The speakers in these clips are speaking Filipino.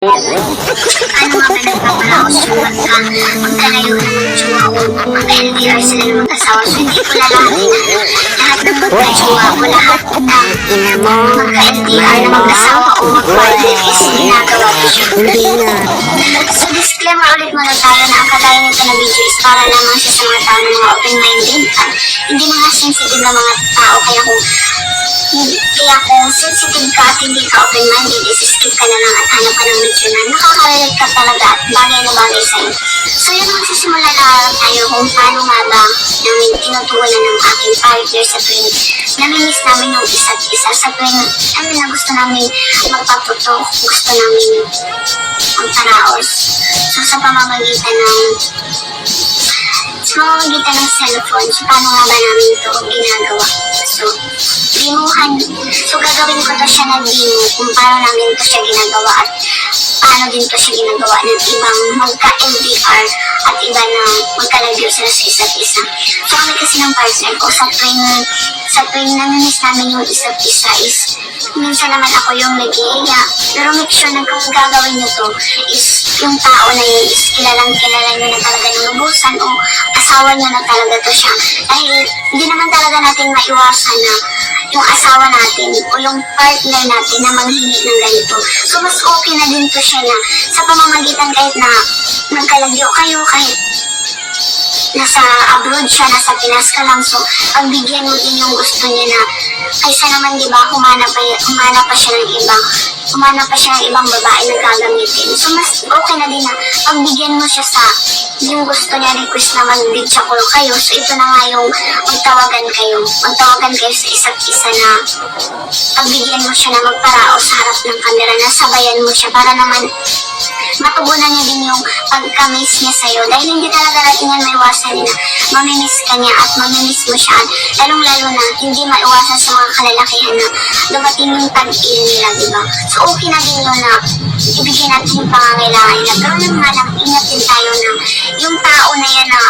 Ano nga ba nagpapalaos yung magka, magkalayo ng mga jowa o magka-LDR sila ng mag-asawa. So hindi ko lalaki lahat ng magka-jowa o lahat ng Ina mo. magka-LDR na mag-asawa o is ginagawa siya. Hindi nga. So disclaimer ulit muna tayo na ang kagaya nito na video is para lamang siya sa mga tao na mga open-minded at hindi mga sensitive na mga tao kaya kung kaya kung sensitive ka at hindi ka open-minded is skip ka na lang at hanap ka ng video na nakaka-relate ka talaga at bagay na bagay sa'yo. So yun magsisimula na tayo kung paano nga ba namin tinutuwalan ng aking partner sa tuwing namimiss namin yung isa't isa sa tuwing ano na gusto namin magpaputok, gusto namin magparaos. So sa pamamagitan ng sa pamamagitan ng cellphone, so paano nga ba namin ito ginagawa? So, dimuhan. So, gagawin ko to siya na demo kung paano namin to siya ginagawa at paano din to siya ginagawa ng ibang magka-LDR at iba na magkalagyo sila sa isa't isa. So, kami kasi ng partner ko sa tuwing sa tuwing namimiss namin yung isa't isa is minsan naman ako yung nag Pero make sure na kung gagawin nyo to is yung tao na yun is kilalang kilala nyo na talaga ng lubusan o asawa nyo na talaga to siya. Dahil hindi naman talaga natin maiwasan na yung asawa natin o yung partner natin na manghingi ng ganito. So mas okay na din to siya na sa pamamagitan kahit na nagkalagyo kayo, kahit nasa abroad siya, nasa Pinas ka lang. So, pagbigyan mo din yung gusto niya na kaysa naman, di ba, humana pa, humana pa siya ng ibang, humana pa siya ng ibang babae na gagamitin. So, mas okay na din na pagbigyan mo siya sa yung gusto niya request na mag-video call kayo. So, ito na nga yung magtawagan kayo. Magtawagan kayo sa isa't isa na pagbigyan mo siya na magparao sa harap ng camera na sabayan mo siya para naman matugunan niya din yung pagka-miss niya sa'yo. Dahil hindi talaga natin yan maiwasan na mamimiss ka niya at mamimiss mo siya. Lalong lalo na hindi maiwasan sa mga kalalakihan na dumating yung tag-il nila, di ba? So okay na din yun na ibigay natin yung pangangailangan nila. Pero nang nga lang, ingat din tayo na yung tao na yan na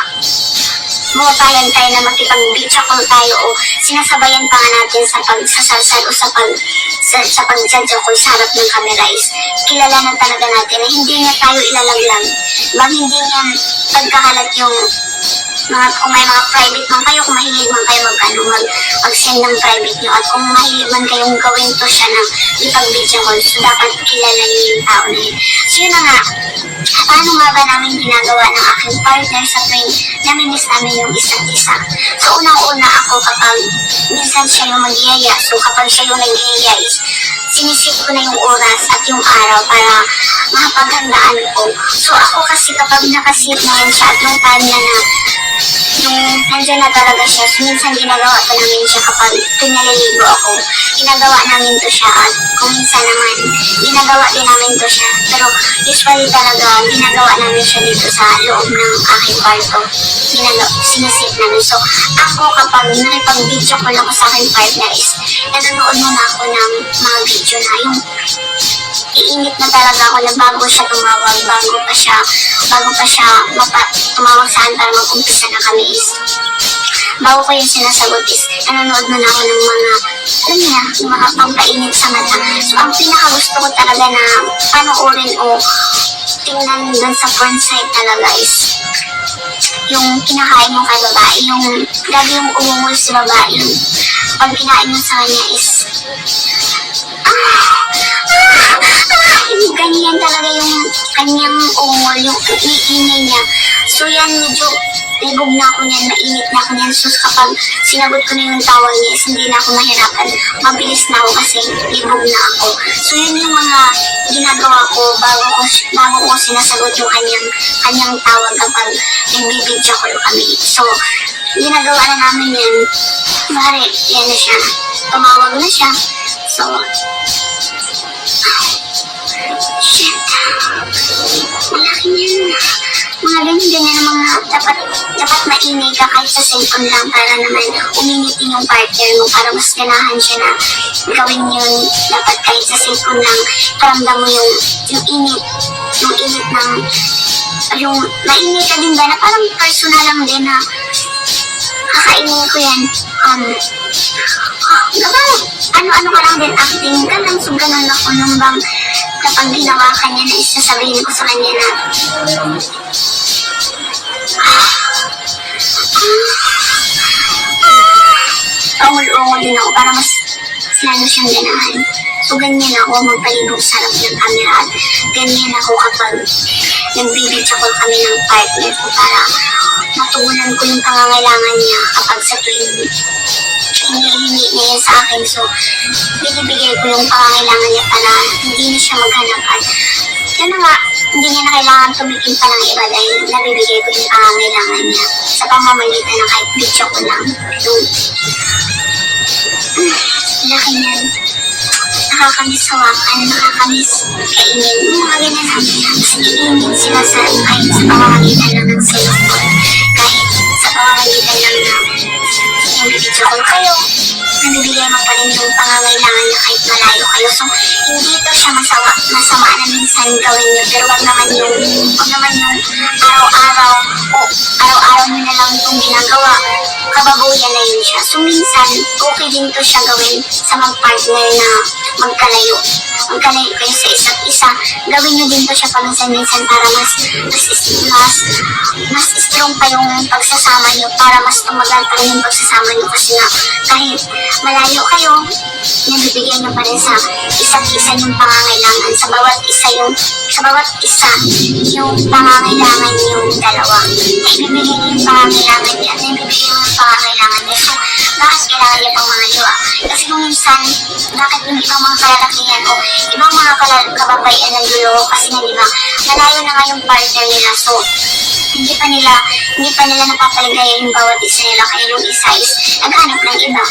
bumabayan tayo na makipag-video call tayo o sinasabayan pa nga natin sa pagsasasal o sa pag sa, sa pag-judge call sa harap ng camera is kilala na talaga natin na hindi niya tayo ilalaglag. Bang hindi niya pagkahalat yung mga kung may mga private man kayo, kung mahilig man kayo mag, ano, mag, mag-send ng private nyo at kung mahilig man kayong gawin to siya ng ipag-video call, so dapat kilala niyo yung tao na yun. So yun na nga, paano nga ba namin ginagawa ng aking partner sa tuwing namimiss namin yung isa't isa. So unang-una ako kapag minsan siya yung magyaya, so kapag siya yung nagyaya is sinisip ko na yung oras at yung araw para mapaghandaan ko. So ako kasi kapag nakasip na yan siya at nung time niya na nung nandiyan na talaga siya, so minsan ginagawa pa namin siya kapag tuwing naliligo ako. Ginagawa namin to siya at kung minsan naman, ginagawa din namin to siya. Pero usually talaga, ginagawa namin siya dito sa loob ng aking kwarto. Ginagawa, sinisip namin. So, ako kapag nakipag-video call ako sa aking partner is, nanonood muna ako ng mga video na yung iinit na talaga ako na bago siya tumawag, bago pa siya, bago pa siya mapa, tumawag saan para mag-umpisa na kami is, bago ko yung sinasagot is, nanonood na ako ng mga, alam niya, mga pampainit sa mata. So, ang pinakagusto ko talaga na panoorin o tingnan dun sa porn site talaga is, yung kinakain mo kay babae, yung lagi yung umungol si babae, yung pag kinain mo sa kanya is, ah, ganyan talaga yung kanyang ungol, yung iingay niya. So yan, medyo libog na ako niyan, mainit na ako niyan. So kapag sinagot ko na yung tawag niya, is hindi na ako mahirapan. Mabilis na ako kasi libog na ako. So yun yung mga ginagawa ko bago ko, bago ko sinasagot yung kanyang, kanyang tawag kapag nagbibidyo ko kami. So, ginagawa na namin yan. Bari, yan na siya. Tumawag na siya. So, dapat dapat mainay ka kahit sa cellphone lang para naman uminitin yung partner mo para mas ganahan siya na gawin yun. Dapat kahit sa cellphone lang paramdam mo yung, yung init. Yung init ng yung mainit ka din ba na parang personal lang din na kakainin ko yan. Um, diba, ano-ano ka lang din acting ka lang so ganun ako nung bang pang ginawa kanya na isasabihin ko sa kanya na Paungol-ungol din ako para mas lalo siyang ganahan. So, ganyan ako magpalibog sa harap ng camera at ganyan ako kapag nagbibidyo call kami ng partner ko para matugunan ko yung pangangailangan niya kapag sa tuwing hinihingi niya yan sa akin. So, binibigay ko yung pangangailangan niya para hindi na siya maghanap at yun na nga, hindi niya na kailangan tumikim pa ng iba dahil nabibigay ko yung pangangailangan niya sa pamamagitan ng kahit video ko lang. Yung laki niyan. Nakakamiss hawakan, nakakamiss kainin. Yung mga ganyan na, mas iinin sila sa kahit sa pamamagitan lang ng cellphone. Call kayo, nabibigay mo pa rin yung pangangailangan niya kahit malayo kayo. So, hindi ito siya masawa, masama na minsan gawin niyo. Pero wag naman yung, wag naman yung araw-araw o araw-araw niyo na lang itong ginagawa. Kababuyan na yun siya. So, minsan, okay din to siya gawin sa mag-partner na magkalayo. Magkalayo kayo sa isa't isa. Gawin niyo din to siya paminsan-minsan para mas, mas, mas, mas strong pa yung pagsasama niyo para mas tumagal pa rin yung pagsasama niyo kasi nga kahit malayo kayo, nabibigyan niyo pa rin sa isa't isa yung pangangailangan sa bawat isa yung sa bawat isa yung pangangailangan yung dalawa. Naibibigay niyo yung pangangailangan niya at naibibigay mo yung pangangailangan niya. So, bakit kailangan niya pang mga jowa? Kasi kung minsan, bakit yung ibang mga kalalakihan o ibang mga kababaihan ng dulo kasi nga di ba, malayo na nga yung partner nila. So, hindi pa nila hindi pa nila napapaligaya yung bawat isa nila kaya yung isa is naghanap ng iba.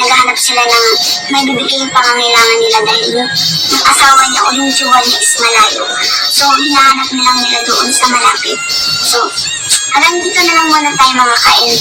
Naghahanap sila ng may bibigay yung pangangailangan nila dahil yung, yung asawa niya o yung jowa niya is malayo. So hinahanap na lang nila doon sa malapit. So hanggang dito na lang muna tayo mga kain